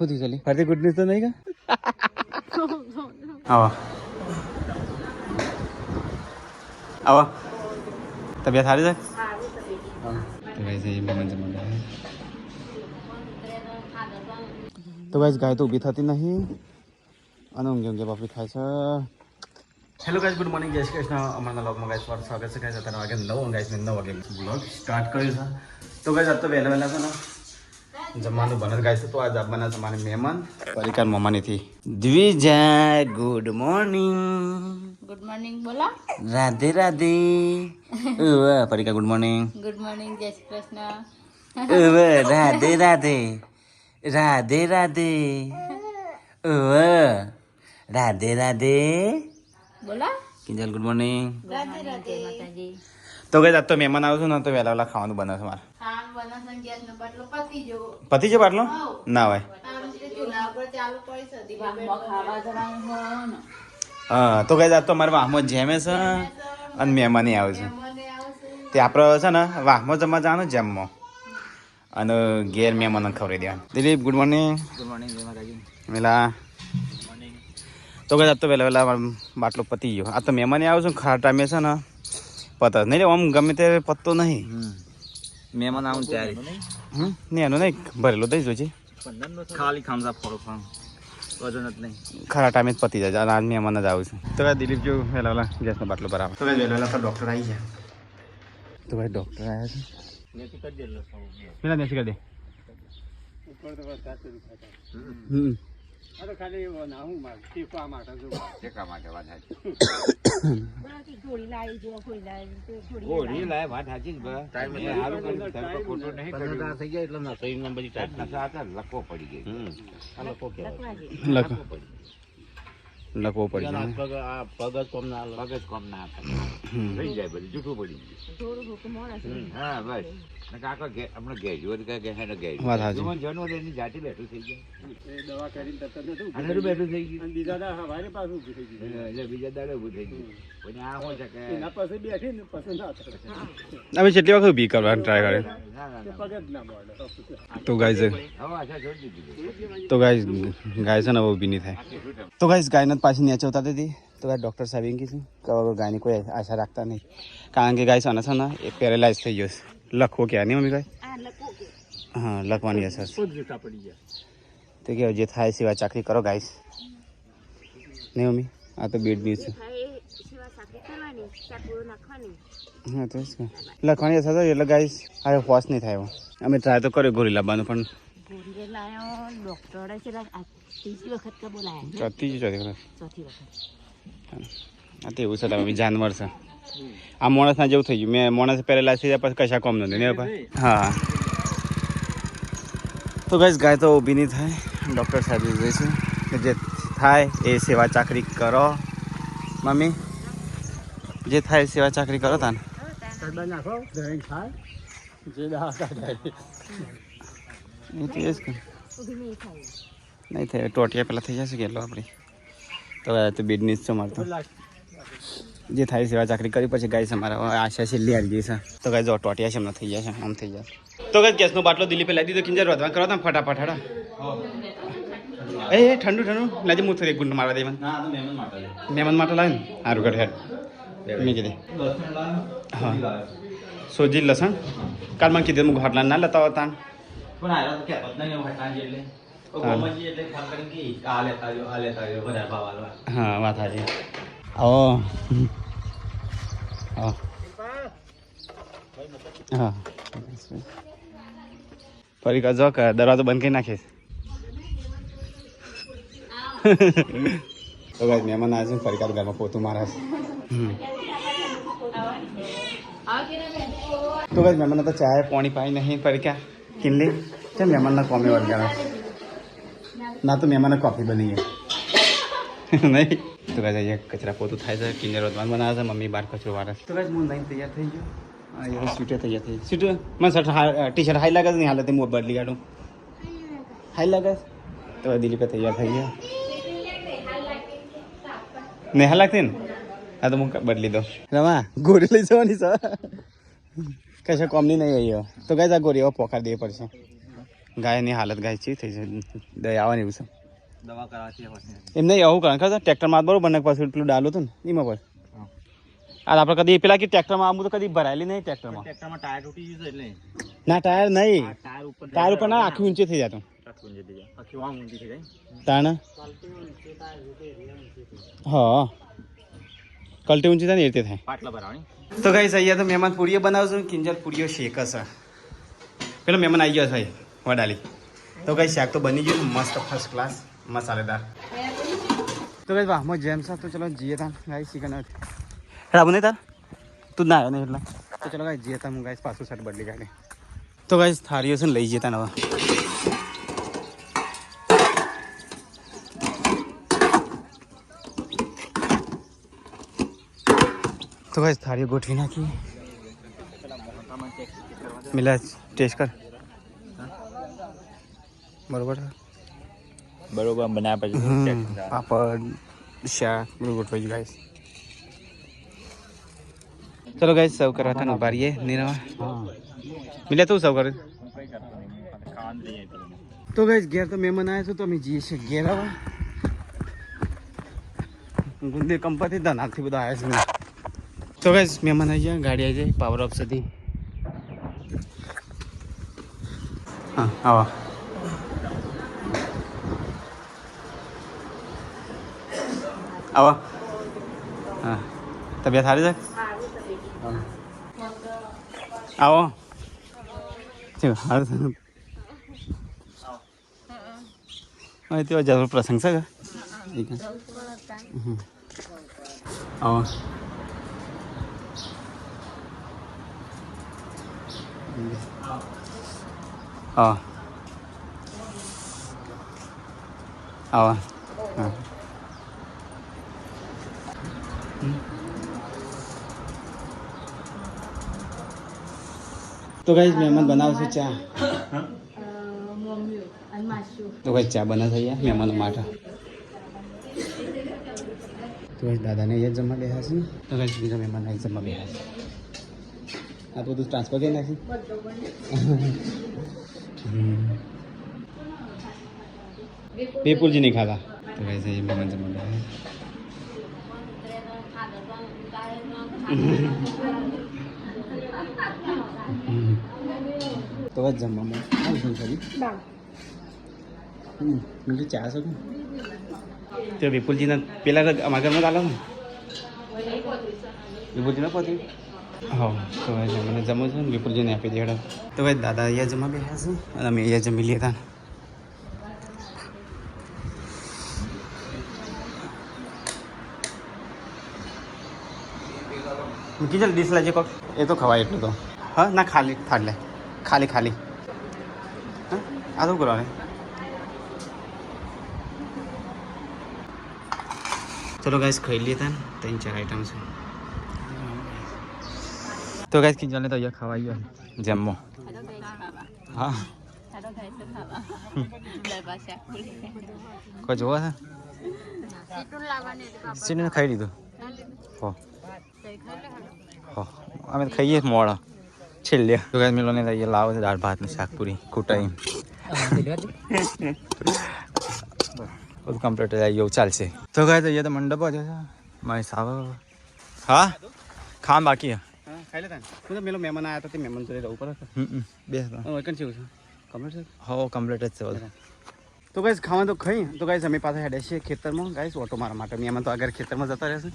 થયું ચાલી ફરતી ગુડ ન્યૂઝ તો નહીં કા આવો આવો તબિયત સારી છે તો ગાઈસ એ મહેમાન જમવા તો ગાઈસ ગાય તો ઊભી થતી નહીં અને ઊંઘે ઊંઘે બાપરી ખાય છે હેલો ગાઈસ ગુડ મોર્નિંગ જય શ્રી કૃષ્ણ અમારા બ્લોગમાં ગાઈસ સ્વાગત સ્વાગત છે ગાઈસ અત્યારે વાગે નવ ગાઈસ નવ વાગે બ્લોગ સ્ટાર્ટ કર્યું છે તો ગાઈસ આજ તો વહેલા વહેલા છે ને જમવાનું બને ગાઈસ તો આજ આપવાના છે મારે મહેમાન પરિકાર મમાનીથી Dwija good morning good morning બોલા. Radhe Radhe. Parika good morning good morning જય શ્રી કૃષ્ણ. રાધે રાધે. રાધે રાધે. રાધે રાધે. બોલા. કિંજલ ગુડ મોર્નિંગ રાધે રાધે માતાજી. તો કઈ તો મહેમાન આવ્યો છું ને તો વહેલા વહેલા ખાવાનું બનાવશે મારે. ખાવાનું બનાવશે ગેસ નો બાટલો પતી જો બાટલો ના હોય. ને. હા તો કઈ તો મારે વાહમાં જેમે છે અને મહેમાની આવે છે. આવશે તે આપણે છે ને વાહમાં જમવા જવાનું જેમમાં. અને ઘેર મહેમાનને ખવડાવી દેવાનું. Dilip good morning good morning વેલા. તો કદાચ તો વહેલા વહેલા બાટલો પતી ગયો. આ તો મહેમાની આવ્યો છું ખરા ટાઈમે છે ને પતા નહીં આમ ગમે ત્યારે પત્તો નહીં. મહેમાન આવું ત્યારે. હમ નહીં એનું નહીં ભરેલો દઈ જોજે ખાલી ખામસા ફળો ખામ. વજન જ નહીં. ખરા ટાઈમે જ પતી જાય આજ મહેમાન જ આવું છું. તો દિલીપ જો વહેલા વહેલા ગેસનો બાટલો બરાબર તો ભાઈ વહેલા વહેલા ડૉક્ટર આવી ગયા. તો ભાઈ ડૉક્ટર આવ્યા છે. પેલા દેશી કરી દે. હમ. ગોળી લાય વાત સાચી જ બા. એ હારું કર્યું, તારે તો ખોટું નહીં કર્યું. થઈ ગયા એટલે નસો એમને બધી ટાઈટ નસો હતા પડી ગઈ. આ લકવો કહેવાય. લખો. લખવો પડી પેલા જાય પગ આ પગ જ કોમ ના પગ જ કોમ ના આપે. થઈ જાય બધું જૂઠું પડી ગયું હમ, હા બસ ને કાકા ઘે- આપણે ઘેજો જ કે ઘે ને ઘેજો. વાત સાચી. જુઓ ને જનો તો એની જાતે બેઠું થઈ જાય અને એનું બેઠું થઈ ગયું એટલે બીજા દાડે ઊભું થઈ ગયું પછી આ શું છે કે અમે કેટલી વખત ઊભી કરવાની ટ્રાય કરે ના, ના, ના. તો ગાય છે હવે આશા છોડી દીધી તો ગાય ગાય છે ને હવે ઊભી નહીં થાય તો ગાય ગાયને જ પાછી નેચે ઉતારતી હતી તો ગાય ડૉક્ટર સાહેબ એમ કીધું કે હવે ગાયની કોઈ આશા રાખતા નહીં. કારણ કે ગાય છે છે ને એ પેરેલાઇઝ થઈ ગયો છે. લખવો કે નહીં મમ્મી ગાય હા લખવાની અસર તો કે જે થાય સિવાય ચાકરી કરો ગાઈશ નહીં મમ્મી? આ તો બેડ ન્યૂઝ છે. હા તો લખવાની અસર એટલે ગાઈસ હવે હોશ નહીં થાય અમે ટ્રાય તો કર્યો ગોળી લાવવાનું પણ ત્રીજી વખત કે બોલાયા? ચોથી ચોથી વખત. ચોથી વખત. આ તો એવું છે તમે જાનવર છે. આ માણસના જેવું થઈ ગયું. મેં માણસ પહેલા છે પછી કશા કોમ નથી. ને ભાઈ હા. તો ગઈ ગાય તો ઊભી નહીં થાય. ડૉક્ટર સાહેબ કહે છે કે જે થાય એ સેવા ચાકરી કરો. મમ્મી જે થાય સેવા ચાકરી કરો તાને. એ તો એ જ નહીં થાય ટોટિયા પહેલાં થઈ જશે કેટલો આપણી? તો હવે તો બિઝનેસ છે મારે જે થાય સેવા ચાકરી કરી પછી ગાય અમારા. આશા છેલ્લી આવી ગઈ છે. તો ગાય જો ટોટિયા છે એમને થઈ જશે આમ થઈ જશે. તો ગાય ગેસનો બાટલો દિલ્હી પેલા દીધો કિંજર વધવા કરો તમે ફટાફટ હડા. એ એ, ઠંડુ ઠંડુ. લાજે હું થોડી ગુંડ મારવા દે મને મહેમાન માટે લાવે ને? સારું કરે હેડ. મેં કીધી. હા. સોજી લસણ? કાલ મને કીધું હું ઘાટલા ના લેતા હતા પણ હા. વાત હાજી આવો. આવો. હા. ફરી કાં જો કે દરવાજો બંધ કરી નાખીશ. તો ગાઈસ મહેમાન આવે છે ફરી કાલ ઘરમાં પોતું મારે. તો ગાઈસ મહેમાન તો ચાય પાણી પાઈ નહીં ફરી ક્યાં? કિનલી કેમ મહેમાનના કોમે વળગ્યા? ના તો મહેમાને કોફી બની ગઈ નહીં. તો કાંઈ અહીંયા કચરા પોતું થાય છે કિન્નર વધવાનું બનાવે છે મમ્મી બાર કચરો વાળે તો કાંઈ હું નહીં તૈયાર થઈ ગયો. હા એ સ્વીટે તૈયાર થઈ સ્વીટ મને શર્ટ ટી શર્ટ હાઈ લાગે નહીં હાલે તે હું બદલી કાઢું. હાઈ લાગે? તો દિલીપે તૈયાર થઈ ગયા. નહીં લાગતી ને? હા તો હું બદલી દઉં. રમા ગોળી લઈ જવાની છે. કશા કોમની નહીં આવ્યો તો કઈ આ ગોળી હવે પોકાર દેવી પડશે. ગાયની હાલત ગાય ચી થઈ છે દયા આવવાની એવું છે દવા કરાવતી એમ નહીં આવું કારણ ખબર ટ્રેક્ટરમાં બરોબર ને પાછું પેલું ડાલું હતું ને એમાં પર આ આપણે કદી પેલા કે ટ્રેક્ટરમાં આવું તો કદી ભરાયેલી નહીં ટ્રેક્ટરમાં ટ્રેક્ટરમાં ટાયર તૂટી ગયું છે એટલે ના ટાયર નહીં ટાયર ઉપર ટાયર ઉપર ના આખી ઊંચી થઈ જતું આખી વામ ઊંધી થઈ જાય તાણ હા કલટી ઊંચી થાય ને એ રીતે થાય પાટલા ભરાવાની તો કઈ અહીંયા તો મહેમાન પૂરીઓ બનાવશું કિંજલ પૂરીઓ શેક હશે પેલો મહેમાન આવી ગયો છે વડાલી તો કઈ શાક તો બની ગયું મસ્ત ફર્સ્ટ ક્લાસ મસાલેદાર તો કઈ વાહમાં જેમ સા તો ચલો જીએ તાન ગાઈ ચિકન રાબુ નહીં તાર તું જ ના આવ્યો નહીં એટલે તો ચલો ગાઈ જીએ તાન હું ગાઈશ પાછું શર્ટ બદલી કાઢી તો ગાઈશ થાળીઓ છે ને લઈ જતા ને હવે તો ગાઈશ થાળીઓ ગોઠવી નાખી મિલા ટેસ્ટ કર બરોબર? બરોબર બનાવ્યા પછી પાપડ શાક બધું ગોઠવાઈ ગાઈસ ચલો ગાઈસ સર્વ કરવા હતા ઊભા રહીએ નીરવા. મિલે તું સર્વ કરે? તો ગાઈસ ઘેર તો મહેમાન આવ્યા છો તો અમે જઈએ છીએ ઘેર આવા ગુંદે કંપાથી ધનાથી બધા આવ્યા છે. તો ગાઈસ મહેમાન આવી ગયા ગાડી આવી જાય પાવર ઓફ સુધી હા આવો. આવો. હા. તબિયત સારી છે? આવો. સારું હવે હા. તે જરૂર પ્રસંગ છે. આવો. હા. આવો. હા. તો કઈ મહેમાન બનાવશે ચા. તો કઈ ચા બનાવશે અહીંયા મહેમાનો માટે. તો કઈ દાદાને અહીંયા જ જમવા બેહા છે તો કઈ બીજા મહેમાન અહીં જમવા બેહા છે. આ તો બધું ટ્રાન્સફર કરી નાખી. પેપુરજી નહીં ખાતા તો કઈ મહેમાન જમવા હમ. તો જ જમવામાં આવું કરી હમ ચા છો કે તો વિપુલજીના પેલા અમારા ઘરમાં ચાલો ને? વિપુલજીને પહોંચી હા તો હવે મને જમો છું ને વિપુલજીને આપી દેડો તો ભાઈ દાદા અહીંયા જમા બેઠા છે અને અમે અહીંયા જમી લીધા. મૂકી ચાલ ડીશ લાજે કોક એ તો ખવાય એટલું તો હા ના ખાલી થાળ લે ખાલી ખાલી હા આ તો કરવાનું ચલો ગાઈસ ખાઈ લઈએ તાન ત્રણ ચાર આઈટમ છે તો ગાઈસ કિંજલને તો અહીંયા ખવાઈ ગયો જમવો હા ચાલો ખાઈ તો ખાવા દાળ ભાત શાક પૂરી કોઈ જોવા છે સીટું લાવવાની હતી બાપા સીને ખાઈ લીધું ના લીધું હો તો એ ખાઈ લે હાલો. હો અમે તો ખાઈએ મોડા. છેલ્લે. તો ગાઈસ મિલોને તો અહીંયા લાવો છે દાળ ભાત ને શાકપુરી કુટાઈ. બધું કમ્પ્લીટ થઈ એવું ચાલશે. તો ગાઈસ અહીંયા તો મંડપ જ છે મારી સાવ હા? ખામ બાકી હા ખાઈ લેતા હું તો મેલો મહેમાન આવ્યા હતા તે મહેમાન જોડે રહેવું પડે? બે કન છે. કમ્પ્લીટ છે? હો કમ્પ્લીટ જ છે બધું. તો ગાઈસ ખાવા તો ખાઈ. તો ગાઈસ અમે પાછા હેડે છીએ ખેતરમાં. ગાઈસ ઓટો મારવા માટે. મહેમાન તો આગળ ખેતરમાં જતા રહેશે.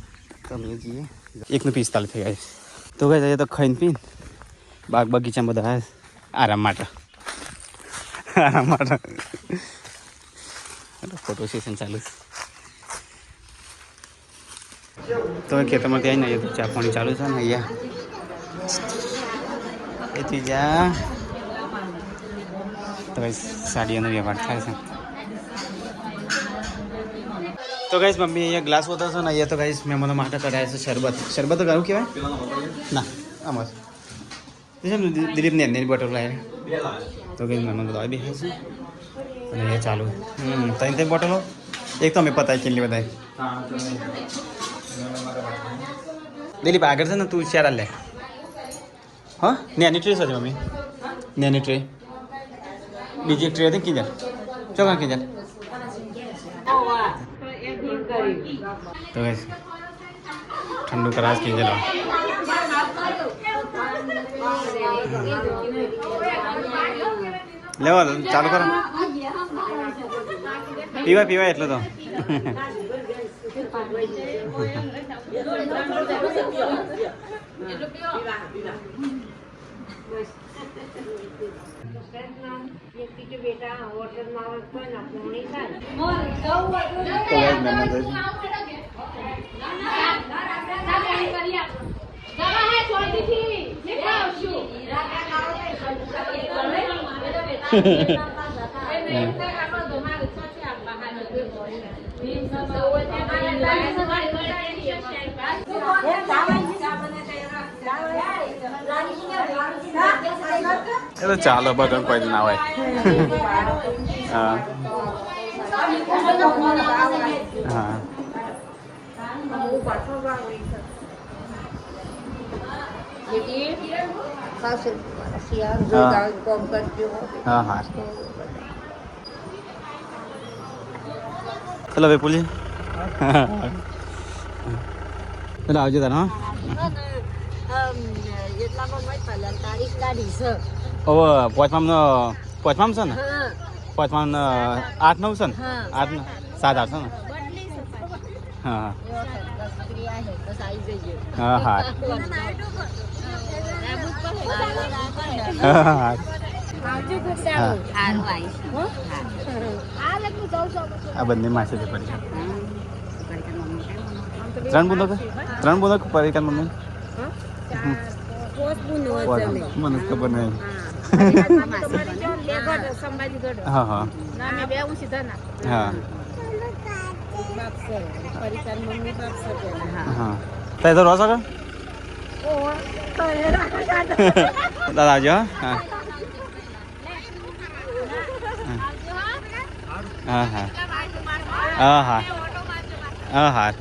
તો અમે જઈએ. એકનું પિસ્તાલીસ થઈ ગાઈસ તો અહીંયા તો ખાઈને પીને બાગ બગીચામાં બધા આરામ માટે. આરામ માટે. ફોટો સેશન ચાલુ તો હવે ખેતરમાં ત્યાં આવીને અહીંયા ચા પાણી ચાલુ છે ને અહીંયા. એથી જા. તો સાડીઓનો વ્યવહાર થાય છે. તો ગાઈસ મમ્મી અહીંયા ગ્લાસ હોતા છે ને અહીંયા તો ગાઈસ મહેમાનો માટે કરાય છે શરબત શરબત તો કયું કહેવાય ના આમાં છે એ છે ને દિ- દિલીપ ને એની બોટલ લાવે તો કઈ મહેમાનો દવા બી ખાય છે અને અહીંયા ચાલુ હમ ત્રણ ત્રણ બોટલો એક તો અમે પતાવી કેટલી બધાય દિલીપ આગળ છે ને તું ચાર લે હા નેની ટ્રે છે મમ્મી નેની ટ્રે બીજી એક ટ્રે હતી કીધર ચોકા કીધર તો guys, ઠંડુ કરાશ કીધર લેવો ચાલુ કરો પીવાય પીવાય એટલું તો તો बेटा हाँ। એ તો ચાલો બટન કોઈ ના હોય હા હા હા હા ચલો अब पचमा पचमा छ नि? पचमा आठ नौ? छन् आठ सात आठ छन् भन्ने परिकार त्रण बुँदाको त्रण बुँदाको परिकार मम्मी। મને ખબર નહીં. હા હા. હા હા. તો તો રોસો કે? દાદા આવજો હા હા. હા હા. હા હા.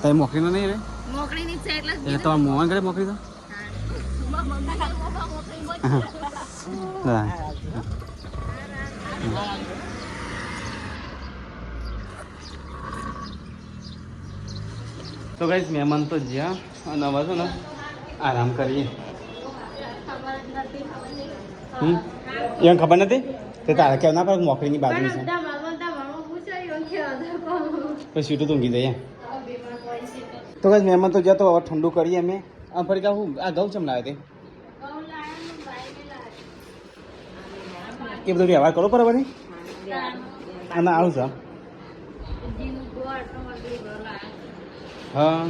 તમે મોકલી નહીં રે? મોકળી ની છે એટલે એટલે તમારા મોહન ઘરે મોકલી દો. હા તો ગાઈસ મહેમાન તો જ્યાં અને હવે છે ને આરામ કરીએ. હમ? એને ખબર નથી? તે તારે કેવું ના પડે મોકલીની બાજુ છે? પછી સીટું તો દઈએ તો કઈ મહેમાન તો જ્યાં તો હવે ઠંડુ કરીએ અમે. આ ફરી કાં હું? આ ઘઉં ચમ લાવે તે? એ બધો વ્યવહાર કરો બરાબર ને? અને આવું છે. હા.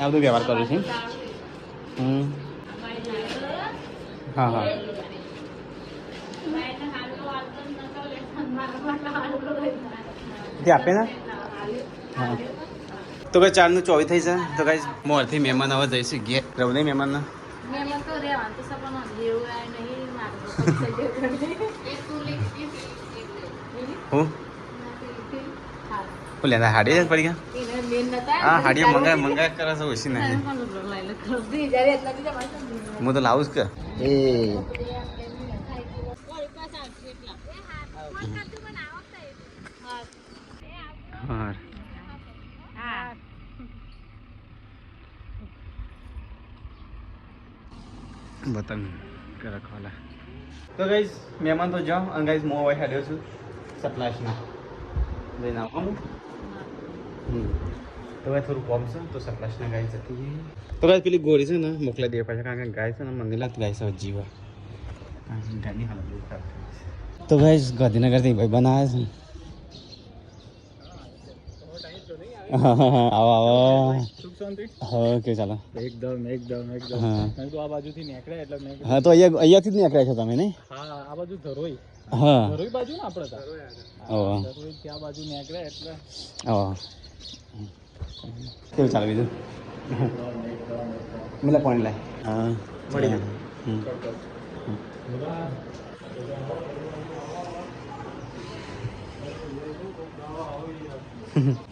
આ બધું વ્યવહાર કરું છું. હમ. હા હા. તે આપે ને? હા. તો કઈ ચારનું ચોવીસ થઈ છે તો કઈ મોરથી મહેમાન હવે જઈશું ઘેર રહું નહીં મહેમાનના? હું? હું. લેતા હાડી જ પડી ગયા? હા હાડીઓ મંગાય મંગાય કરે છે ઓછી નહીં. હું તો લાવું જ કે. એ હા બતન કરે ખોલા તો ગાઈઝ મહેમાન તો જાઓ અને ગાઈઝ મો વાય હાડ્યો છું સપ્લાશમાં લઈને આવો હું હમ તો હવે થોડું કોમ છે તો સપ્લાશના ગાય જતી રહી તો ગાય પેલી ગોરી છે ને મોકલાઈ દેવા પડશે કારણ કે ગાય છે ને મને લાગતું ગાય છે જીવા ગાયની હાલત બહુ ખરાબ થઈ છે. તો ગાઈઝ ગાંધીનગરથી ભાઈ બનાવે છે આવો આવો હા કે ચાલો એકદમ એકદમ એકદમ હા મેં તો આ બાજુથી નીકળ્યા એટલે મેં કીધું, હા તો અહીંયા અહીંયાથી જ નીકળ્યા છો તમે ને હા આ બાજુ ધરોઈ હા ધરોઈ બાજુ ને આપણે તો ઓહો ધરોઈ ત્યાં બાજુ નીકળ્યા એટલે ઓહો કેવું ચાલે બીજું મિલા પાણી લાય હા મળી ગયું.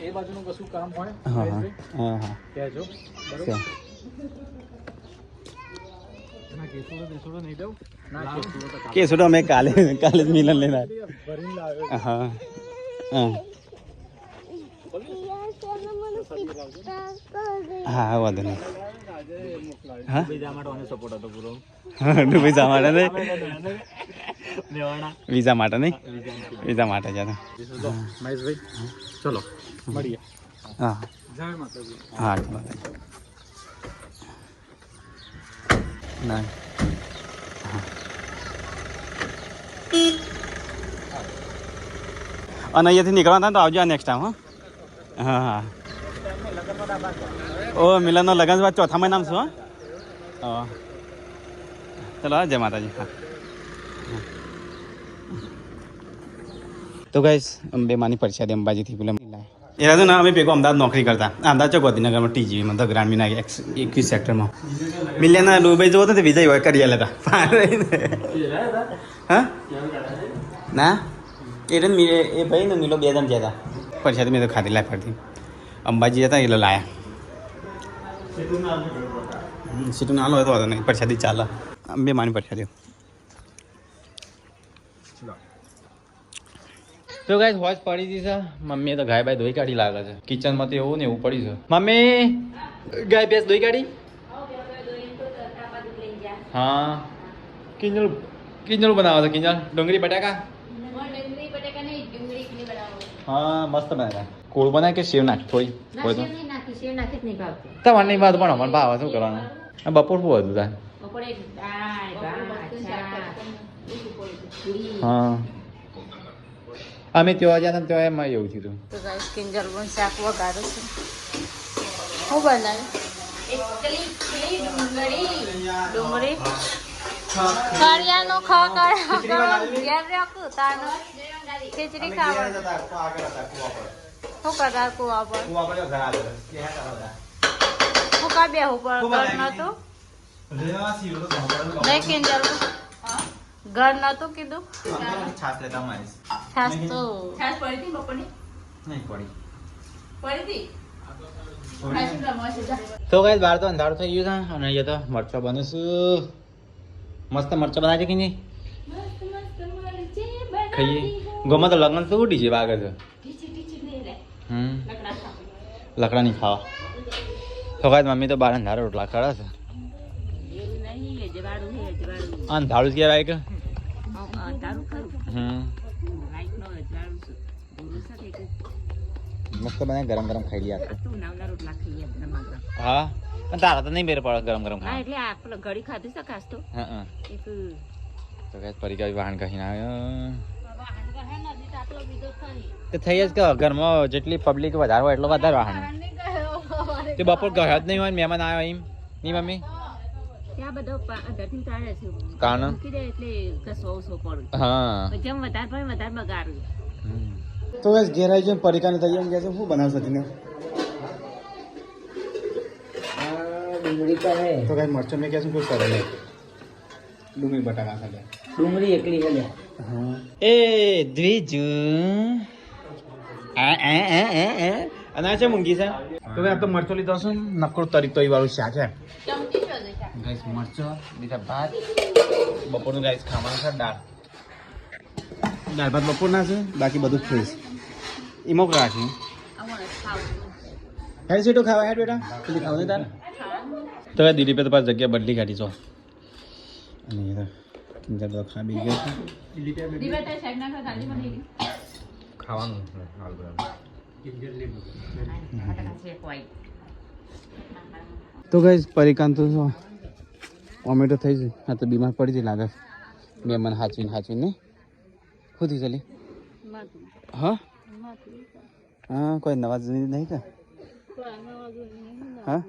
એ બાજુનું કશું કામ હોય હા હા. મહેશભાઈ? હા હા. કહેજો બરોબર? ચાલ. ના કેસુડો બેસુડો નહીં દઉં. ના કેસુડો તો કામ કે શું અમે કાલે કાલે જ મિલન લઈને આવ્યા. ભરીને લાવ્યો હા. હા. હા વાંધો નહીં. હા? બીજા માટે નહીં? વિઝા માટે નહીં? વિઝા માટે. મહેશભાઈ? ચલો મળીએ. હા. હા ના. અને અહીંયાથી નીકળવાના તો આવજો નેક્સ્ટ ટાઈમ હા. હા હા. ઓ મિલનનો લગન બાદ ચોથા મહિનામાં છું હા ચલો હા, જય માતાજી હા તો ગાઈસ અંબે માની પરસાદી અંબાજીથી પેલા એ રાજુ ના અમે ભેગો અમદાવાદ નોકરી કરતા અમદાવાદ ચોક ગાંધીનગરમાં ટીજીવીમાં તો ગ્રામીણ એકવીસ સેક્ટરમાં મિલિયનના ડુબઈ જવો તો વિજય હોય કરી લેતા હા ના એ રન એ ભાઈ ને મિલો બે જણ ગયા હતા પરસાદી મેં તો ખાધી લાય ફરતી અંબાજી હતા એટલે લાયા. સીટું ના લો હોય તો વાંધો નહીં પરસાદી ચાલે. અંબે માની પરસાદી. તો ગાય વોચ પડી હતી સર મમ્મીએ તો ગાય બાય ધોઈ કાઢી લાગે છે. કિચનમાં તો એવું ને એવું પડી છે. મમ્મી ગાય ભેંસ ધોઈ કાઢી? હા. કિંજળ કિંજળ બનાવે છે કિંજળ ડુંગળી બટાકા? હા મસ્ત બનાવ્યા કોળ બનાવે કે સેવ નાખ? થોડી હોય તો. તમારે નહીં વાત પણ અમારે ભાવે શું કરવાનું? બપોર શું હતું તાર? હા. અમે ત્યાં ગયા ત્યાં એમાં એવું થયું હતું કિંજલ પણ શાક વઘારું છું. હું બનાવ્યું? ડુંગળી. કરિયાનો ખા રાખું તાનો? ખીચડી ખાવા. હું કરા કુવા પર હું કા બેહું પર ઘર નતું. નહીં કિંજલ ઘર નતું કીધું? છાસ લેતા મારીશ ખાસ તો છાશ પડી હતી બપોરની? નહીં પડી. પડી હતી. તો ગાઈસ બહાર તો અંધારું થઈ ગયું છે અને અહીંયા તો મરચા બને છે મસ્ત મરચો બનાવે છે કે નહીં? ખાઈએ. ગમે તો લગ્ન તો ઉડી છે બાગ. હમ લકડા નહીં ખાવા. તો ગાઈસ મમ્મી તો બાર અંધારા રોટલા ખડા છે. અંધારું જ કહેવાય કે ખરું. મસ્ત બને ગરમ ગરમ ખાઈ ગરમ. હા? પણ તારા તો નહીં બેર પડે ગરમ ગરમ ખાઈ ખાવા. એટલે આ ઘડી ખાધી શકાશ તો. હા વાહન કહીને આવ્યો. તે થઈ જ કે ઘરમાં જેટલી પબ્લિક વધારે હોય એટલો વધારે વાહન તે બપોર ઘર જ નહીં હોય મહેમાન આવ્યો એમ. ની મમ્મી? ત્યાં બધો પા- અંદરથી છે. કાણ? દે એટલે ઘસો ઓછો પડે. હા. જેમ વધારે પડે વધારે બગાડવું. તો બસ ઘેર આવી જાય પરિકાને તૈયાર ગયા છે. શું બનાવશો તેને તો કઈ મરચો મેં કોઈ કરે ડુંગળી બટાકા ખાલે ડુંગળી એકલી હલે એ દ્વિજુ. આ આ આ આ આ. અને આ છે મૂંગી છે. તો ભાઈ આ તો મરચો લીધો છે. નકરો તરી એ વાળું શાક છે. ગાઈસ મરચો બીજા ભાત. બપોરનું ગાઈસ ખાવાનું છે દાળ. દાળ ભાત બપોરના છે. બાકી બધું ફ્રેશ ઈમો રાખી. હેડ સીટો ખાવા હેડ બેટા? પેલી ખાવ તાર તો ભાઈ દીદી પે તો પાસ જગ્યા બદલી કાઢી છો અને દીવા તારી સાઈડ નાખો, દાદી બની ગઈ. ખાવાનું શેકવાય. તો ગઈ પરિકાંત તો ઓમેટો થઈ છે હા તો બીમાર પડી જઈ લાગે મહેમાન હાચવીને હાચવીને ખુદી ચાલી હા હા કોઈ નવા જૂની નહીં કે હા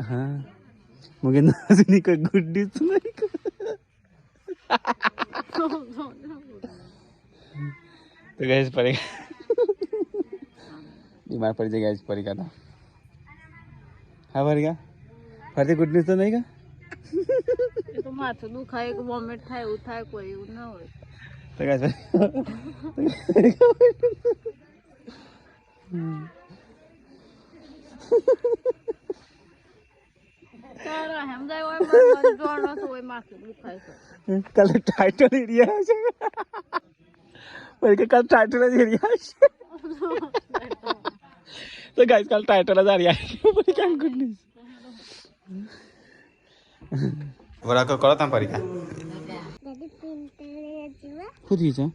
હા મગે નવા જૂની કોઈ ગુડ ન્યૂઝ નહીં કે તો ગઈ પરી બીમાર પડી જાય ગઈ પરી તો હા પરી ફરતી ગુડ ન્યૂઝ તો નહીં કા એ તો માથું દુખાય કે વોમિટ થાય એવું થાય કોઈ એવું ના હોય તો ગાઈસ તારા સમજાય હોય મને જોવાનો તો હોય માથું દુખાય છે કાલે ટાઇટલ એરિયા છે. કે કાલ ટાઇટલ જ એરિયા છે તો ગાઈસ કાલ ટાઇટલ જ એરિયા છે. પછી કેમ ગુડ ન્યૂઝ વરા કો કરો તા પરીક્ષા ખુદી છે?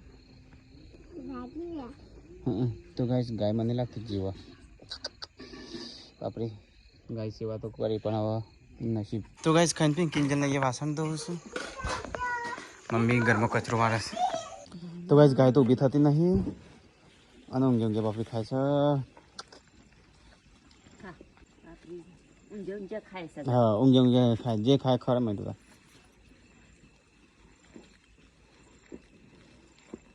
તો ગાઈસ ગાય મને લાગતી જીવા. બાપરે ગાય સેવા તો કરી પણ હવે. નસીબ તો ગાઈસ ખાઈને પીને કિંજલ ને એ વાસણ ધોવું છું મમ્મી ઘરમાં કચરો વાળે છે તો ગાઈસ ગાય તો ઊભી થતી નહીં અને ઊંઘે ઊંઘે બાપરી ખાય છે બાપરી ઊંઝે ઊંઝે ખાય છે હા ઊંઘે ઊંઘે ખાય જે ખાય ખરા મેં તો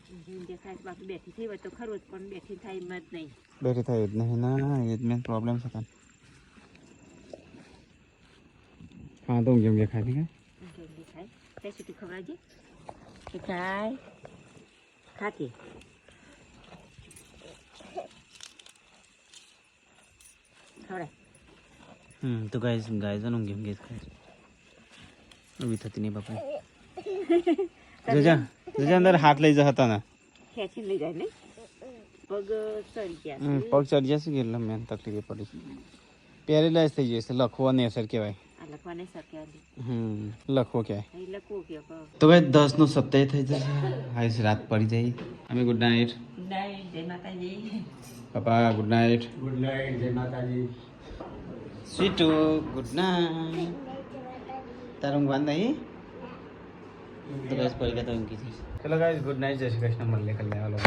ઊંઝે ઊંઝે ખાય છે. બાકી બેઠી થઈ હોય તો ખરું જ પણ બેઠી થાય એમ જ નહીં બેઠી થાય જ નહીં ના એ જ મેં પ્રોબ્લેમ છે તને હા તો ઊંઘે ઊંઘે ખાય છે ઊંઝે ઊંઝે ખાય ત્યાં સુધી ખવડાવજે કે ખાય ખાતી ખવડાય હમ તો ગાઈસ ગાય છે ને ઊંઘે ઊંઘે જ ખાય ઊભી થતી નહીં બાપા જોજા જોજા અંદર હાથ લઈ જતા હતા ને ખેંચી લઈ જાય ને પગ ચડી ગયા હમ, પગ ચડી જશે કે એટલે મેન તકલીફ પડી પેરેલાઇઝ થઈ જશે લખવાની અસર કહેવાય આ લખવાને સરકાર હમ લખવો અહીં લખવું કે તો ભાઈ દસનું સપ્તાહ થઈ જશે. હાઈસ રાત પડી જાય. અમે ગુડ નાઇટ નાઈ જય માતાજી. પપ્પા ગુડ નાઇટ ગુડ નાઇટ જય માતાજી. સ્વીટુ ગુડ નાઇટ તારું ઊંઘવાનું નહીં? તો ગાઈસ પડી ગયા તો ઊંઘી જઈશ. ચલો ગાઈસ ગુડ નાઇટ જય શ્રી કૃષ્ણ. મળીએ કલ્યાણ